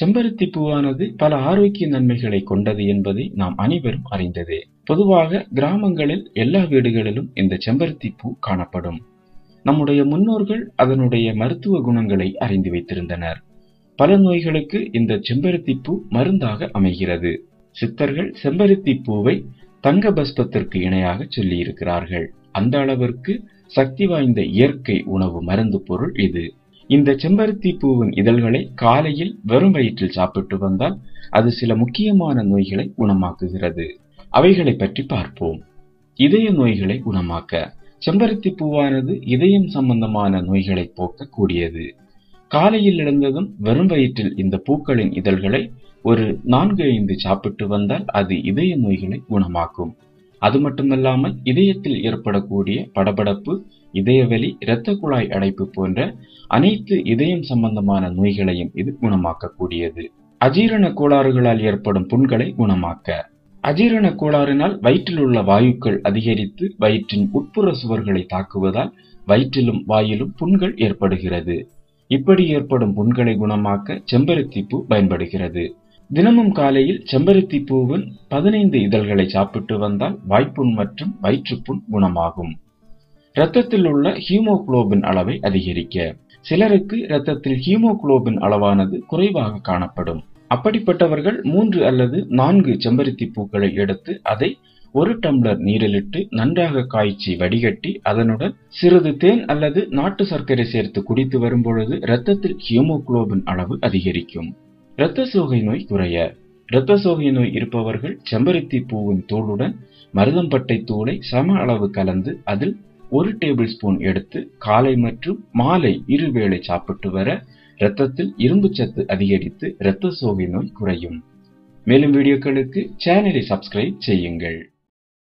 செம்பருத்தி பூவானது பல ஆரோக்கிய நன்மைகளை கொண்டது என்பதை நாம் அனைவரும் அறிந்ததே. பொதுவாக கிராமங்களில் எல்லா வீடுகளிலும் இந்த செம்பருத்தி பூ காணப்படும். நம்முடைய முன்னோர்கள் அதனுடைய மருத்துவ குணங்களை அறிந்து வைத்திருந்தனர். பல நோய்களுக்கு இந்த செம்பருத்தி பூ மருந்தாக அமைகிறது. சித்தர்கள் செம்பருத்தி பூவை தங்க பஸ்பத்திற்கு இணையாக சொல்லியிருக்கிறார்கள். அந்த அளவிற்கு சக்தி வாய்ந்த இயற்கை உணவு மருந்து பொருள் இது. இந்த செம்பருத்தி பூவின் இதழ்களை காலையில் வெறும் வயிற்றில் சாப்பிட்டு வந்தால் அது சில முக்கியமான நோய்களை குணமாக்குகிறது. அவைகளை பற்றி பார்ப்போம். இதய நோய்களை குணமாக்க. செம்பருத்தி பூவானது இதயம் சம்பந்தமான நோய்களை போக்க கூடியது காலையில் எழுந்ததும் வெறும் வயிற்றில் இந்த பூக்களின் இதழ்களை ஒரு நான்கு ஐந்து சாப்பிட்டு வந்தால் அது இதய நோய்களை குணமாக்கும். அது மட்டுமல்லாமல் இதயத்தில் ஏற்படக்கூடிய படபடப்பு இதயவெளி இரத்த குழாய் அடைப்பு போன்ற அனைத்து இதயம் சம்பந்தமான நோய்களையும் இது குணமாக்கக்கூடியது. அஜீரண கோளாறுகளால் ஏற்படும் புண்களை குணமாக்க. அஜீரண கோளாறினால் வயிற்றில் உள்ள வாயுக்கள் அதிகரித்து வயிற்றின் உட்புற சுவர்களை தாக்குவதால் வயிற்றிலும் வாயிலும் புண்கள் ஏற்படுகிறது. இப்படி ஏற்படும் புண்களை குணமாக்க செம்பருத்தி பூ பயன்படுகிறது. தினமும் காலையில் செம்பருத்தி பூவின் பதினைந்து இதழ்களை சாப்பிட்டு வந்தால் வாய்ப்புண் மற்றும் வயிற்றுப்புண் குணமாகும். இரத்தத்தில் உள்ள ஹீமோகுளோபின் அளவை அதிகரிக்க. சிலருக்கு இரத்தத்தில் ஹீமோகுளோபின் அளவானது குறைவாக காணப்படும். அப்படிப்பட்டவர்கள் மூன்று அல்லது நான்கு செம்பருத்தி பூக்களை எடுத்து அதை ஒரு டம்ளர் நீரிலிட்டு நன்றாக காய்ச்சி வடிகட்டி அதனுடன் சிறிது தேன் அல்லது நாட்டு சர்க்கரை சேர்த்து குடித்து வரும்பொழுது இரத்தத்தில் ஹீமோகுளோபின் அளவு அதிகரிக்கும். இரத்த சோகை நோய் குறைய இரத்த சோகை நோய் இருப்பவர்கள் செம்பருத்தி பூவின் தோளுடன் மருதம்பட்டை தூளை சம அளவு கலந்து அதில் ஒரு டேபிள் ஸ்பூன் எடுத்து காலை மற்றும் மாலை இருவேளை சாப்பிட்டு வர இரத்தத்தில் இரும்பு சத்து அதிகரித்து இரத்த சோகை நோய் குறையும். மேலும் வீடியோக்களுக்கு சேனலை சப்ஸ்கிரைப் செய்யுங்கள்.